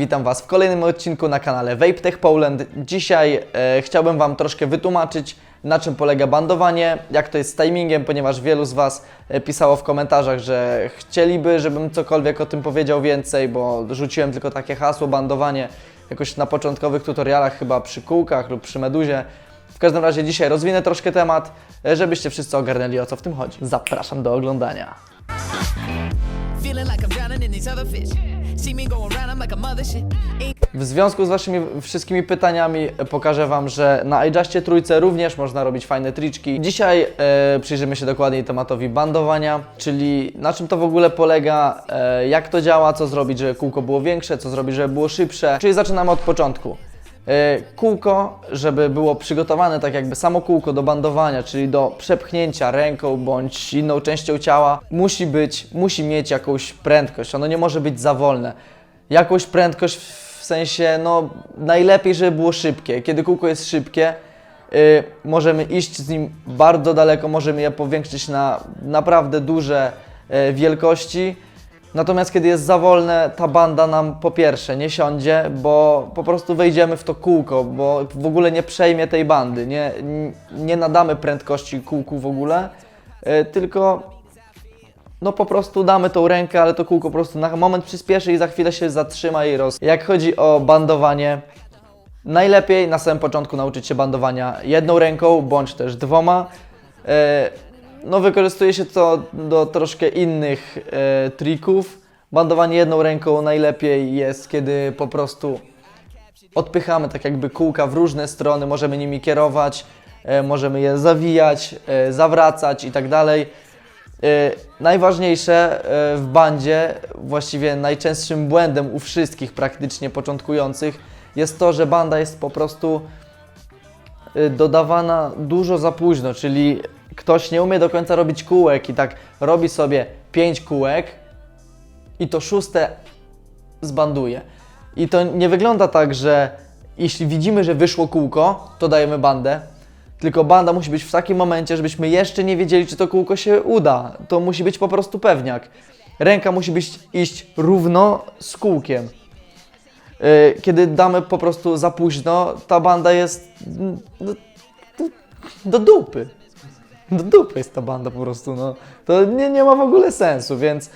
Witam Was w kolejnym odcinku na kanale Vape Tech Poland. Dzisiaj e, chciałbym Wam troszkę wytłumaczyć, na czym polega bandowanie, jak to jest z timingiem, ponieważ wielu z Was e, pisało w komentarzach, że chcieliby, żebym cokolwiek o tym powiedział więcej, bo rzuciłem tylko takie hasło bandowanie jakoś na początkowych tutorialach, chyba przy kółkach lub przy meduzie. W każdym razie dzisiaj rozwinę troszkę temat, e, żebyście wszyscy ogarnęli o co w tym chodzi. Zapraszam do oglądania. Feeling like I'm drowning in these other fish. W związku z Waszymi wszystkimi pytaniami e, pokażę Wam, że na iJustie trójce również można robić fajne triczki. Dzisiaj e, przyjrzymy się dokładniej tematowi bandowania, czyli na czym to w ogóle polega, e, jak to działa, co zrobić, żeby kółko było większe, co zrobić, żeby było szybsze. Czyli zaczynamy od początku. E, Kółko, żeby było przygotowane tak jakby samo kółko do bandowania, czyli do przepchnięcia ręką bądź inną częścią ciała, musi być, musi mieć jakąś prędkość. Ono nie może być za wolne. Jakąś prędkość w sensie, no najlepiej, żeby było szybkie. Kiedy kółko jest szybkie, y, możemy iść z nim bardzo daleko, możemy je powiększyć na naprawdę duże y, wielkości. Natomiast kiedy jest za wolne, ta banda nam po pierwsze nie siądzie, bo po prostu wejdziemy w to kółko, bo w ogóle nie przejmie tej bandy, nie, nie nadamy prędkości kółku w ogóle, y, tylko no po prostu damy tą rękę, ale to kółko po prostu na moment przyspieszy i za chwilę się zatrzyma i roz... Jak chodzi o bandowanie, najlepiej na samym początku nauczyć się bandowania jedną ręką, bądź też dwoma. E, No wykorzystuje się to do troszkę innych e, trików. Bandowanie jedną ręką najlepiej jest, kiedy po prostu odpychamy tak jakby kółka w różne strony, możemy nimi kierować, e, możemy je zawijać, e, zawracać i tak dalej. E, Najważniejsze e, w bandzie, właściwie najczęstszym błędem u wszystkich praktycznie początkujących jest to, że banda jest po prostu y, dodawana dużo za późno, czyli ktoś nie umie do końca robić kółek i tak robi sobie 5 kółek i to szóste zbanduje. I to nie wygląda tak, że jeśli widzimy, że wyszło kółko, to dajemy bandę, tylko banda musi być w takim momencie, żebyśmy jeszcze nie wiedzieli, czy to kółko się uda. To musi być po prostu pewniak. Ręka musi być, iść równo z kółkiem. Yy, Kiedy damy po prostu za późno, ta banda jest mm, do, do dupy. Do dupy jest ta banda po prostu, no. To nie, nie ma w ogóle sensu, więc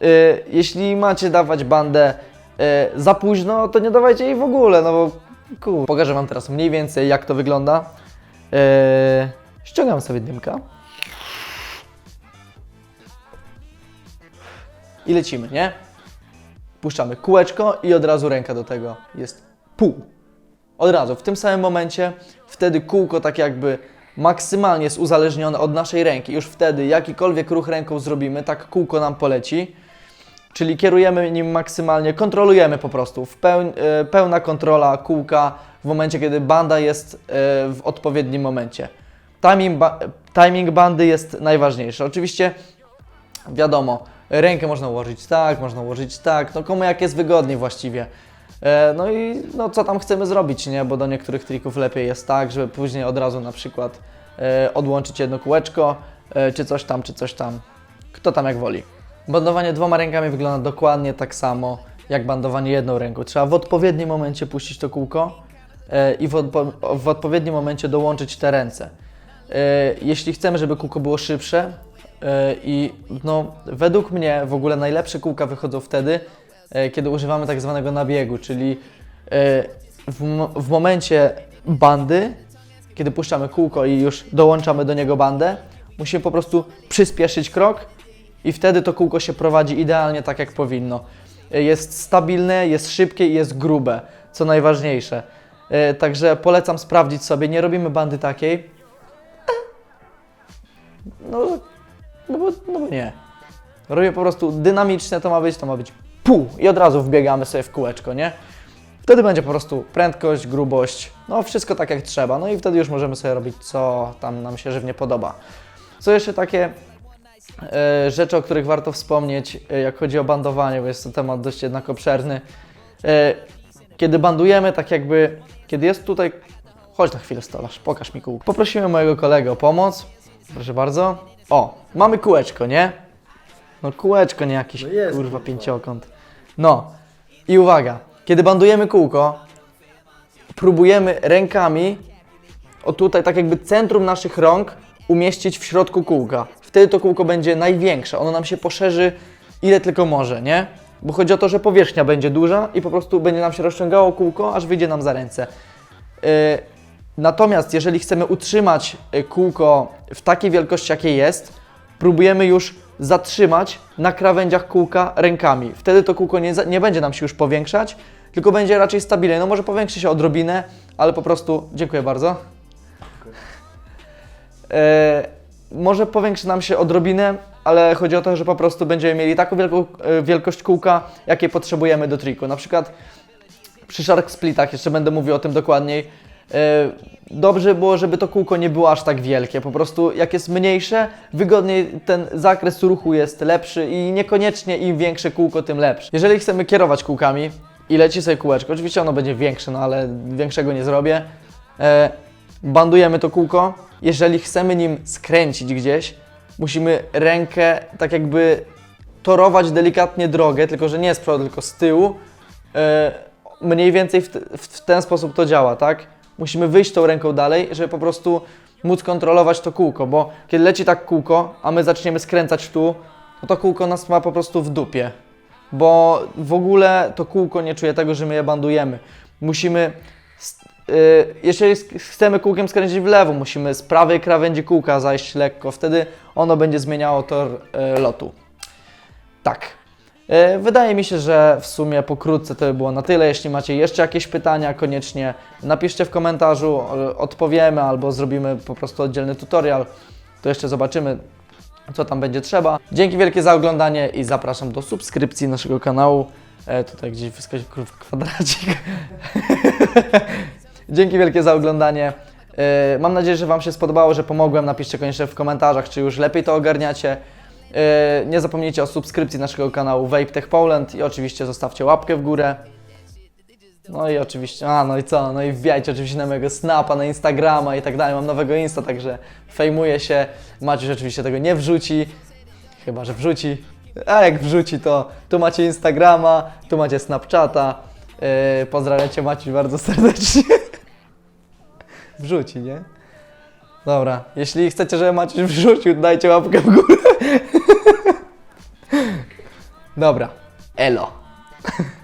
yy, jeśli macie dawać bandę yy, za późno, to nie dawajcie jej w ogóle, no bo kur... Pokażę Wam teraz mniej więcej jak to wygląda. Yy, ściągam sobie dymka. I lecimy, nie? Puszczamy kółeczko i od razu ręka do tego jest pół. Od razu, w tym samym momencie, wtedy kółko tak jakby maksymalnie jest uzależnione od naszej ręki. Już wtedy jakikolwiek ruch ręką zrobimy, tak kółko nam poleci. Czyli kierujemy nim maksymalnie, kontrolujemy po prostu. E, pełna kontrola kółka w momencie, kiedy banda jest e, w odpowiednim momencie. Timing, timing bandy jest najważniejszy. Oczywiście wiadomo, rękę można ułożyć tak, można ułożyć tak, no komu jak jest wygodniej właściwie. E, No i no co tam chcemy zrobić, nie? Bo do niektórych trików lepiej jest tak, żeby później od razu na przykład e, odłączyć jedno kółeczko, e, czy coś tam, czy coś tam. Kto tam jak woli. Bandowanie dwoma rękami wygląda dokładnie tak samo jak bandowanie jedną ręką. Trzeba w odpowiednim momencie puścić to kółko i w, odpo- w odpowiednim momencie dołączyć te ręce. Jeśli chcemy, żeby kółko było szybsze i no, według mnie w ogóle najlepsze kółka wychodzą wtedy, kiedy używamy tak zwanego nabiegu, czyli e, w, w momencie bandy, kiedy puszczamy kółko i już dołączamy do niego bandę, musimy po prostu przyspieszyć krok i wtedy to kółko się prowadzi idealnie tak, jak powinno. E, Jest stabilne, jest szybkie i jest grube, co najważniejsze. E, Także polecam sprawdzić sobie, nie robimy bandy takiej. No, no, bo, no bo nie. Robię po prostu dynamiczne, to ma być, to ma być pół i od razu wbiegamy sobie w kółeczko, nie? Wtedy będzie po prostu prędkość, grubość, no wszystko tak jak trzeba. No i wtedy już możemy sobie robić, co tam nam się żywnie podoba. Co jeszcze takie e, rzeczy, o których warto wspomnieć, e, jak chodzi o bandowanie, bo jest to temat dość jednak obszerny. E, kiedy bandujemy, tak jakby, kiedy jest tutaj, chodź na chwilę stolarz, pokaż mi kółko. Poprosimy mojego kolegę o pomoc, proszę bardzo. O, mamy kółeczko, nie? No kółeczko, nie jakiś No jest, kurwa kurwa. pięciokąt. No i uwaga, Kiedy bandujemy kółko, próbujemy rękami, o tutaj tak jakby centrum naszych rąk umieścić w środku kółka. Wtedy to kółko będzie największe, ono nam się poszerzy ile tylko może, nie? Bo chodzi o to, że powierzchnia będzie duża i po prostu będzie nam się rozciągało kółko, aż wyjdzie nam za ręce. Yy, Natomiast jeżeli chcemy utrzymać y, kółko w takiej wielkości, jakiej jest, próbujemy już zatrzymać na krawędziach kółka rękami. Wtedy to kółko nie, nie będzie nam się już powiększać, tylko będzie raczej stabilne. No może powiększy się odrobinę, ale po prostu... Dziękuję bardzo. E, może powiększy nam się odrobinę, ale chodzi o to, że po prostu będziemy mieli taką wielką, e, wielkość kółka, jakiej potrzebujemy do triku. Na przykład przy shark splitach, jeszcze będę mówił o tym dokładniej, e, dobrze było, żeby to kółko nie było aż tak wielkie. Po prostu jak jest mniejsze, wygodniej ten zakres ruchu jest lepszy i niekoniecznie im większe kółko, tym lepsze. Jeżeli chcemy kierować kółkami i leci sobie kółeczko, oczywiście ono będzie większe, no ale większego nie zrobię, e, bandujemy to kółko. Jeżeli chcemy nim skręcić gdzieś, musimy rękę tak jakby torować delikatnie drogę, tylko że nie z przodu, tylko z tyłu. E, mniej więcej w, w ten sposób to działa, tak? Musimy wyjść tą ręką dalej, żeby po prostu móc kontrolować to kółko, bo kiedy leci tak kółko, a my zaczniemy skręcać tu, to to kółko nas ma po prostu w dupie, bo w ogóle to kółko nie czuje tego, że my je bandujemy. Musimy, s- y, jeżeli chcemy kółkiem skręcić w lewo, musimy z prawej krawędzi kółka zajść lekko, wtedy ono będzie zmieniało tor y, lotu. Tak. E, Wydaje mi się, że w sumie pokrótce to by było na tyle. Jeśli macie jeszcze jakieś pytania, koniecznie napiszcie w komentarzu, e, odpowiemy albo zrobimy po prostu oddzielny tutorial. To jeszcze zobaczymy, co tam będzie trzeba. Dzięki wielkie za oglądanie i zapraszam do subskrypcji naszego kanału. E, tutaj gdzieś wyskoczył kwadracik. Dzięki wielkie za oglądanie. E, Mam nadzieję, że Wam się spodobało, że pomogłem. Napiszcie koniecznie w komentarzach, czy już lepiej to ogarniacie. E, Nie zapomnijcie o subskrypcji naszego kanału Vape Tech Poland i oczywiście zostawcie łapkę w górę. No i oczywiście, a no i co? No i wbijajcie oczywiście na mojego Snapa, na Instagrama i tak dalej. Mam nowego Insta, także fejmuję się. Maciuś oczywiście tego nie wrzuci, chyba że wrzuci. A jak wrzuci, to tu macie Instagrama, tu macie Snapchata. Yy, pozdrawiam Cię Maciuś bardzo serdecznie. Wrzuci, nie? Dobra, jeśli chcecie, żeby Maciuś wrzucił, dajcie łapkę w górę. Dobra, elo.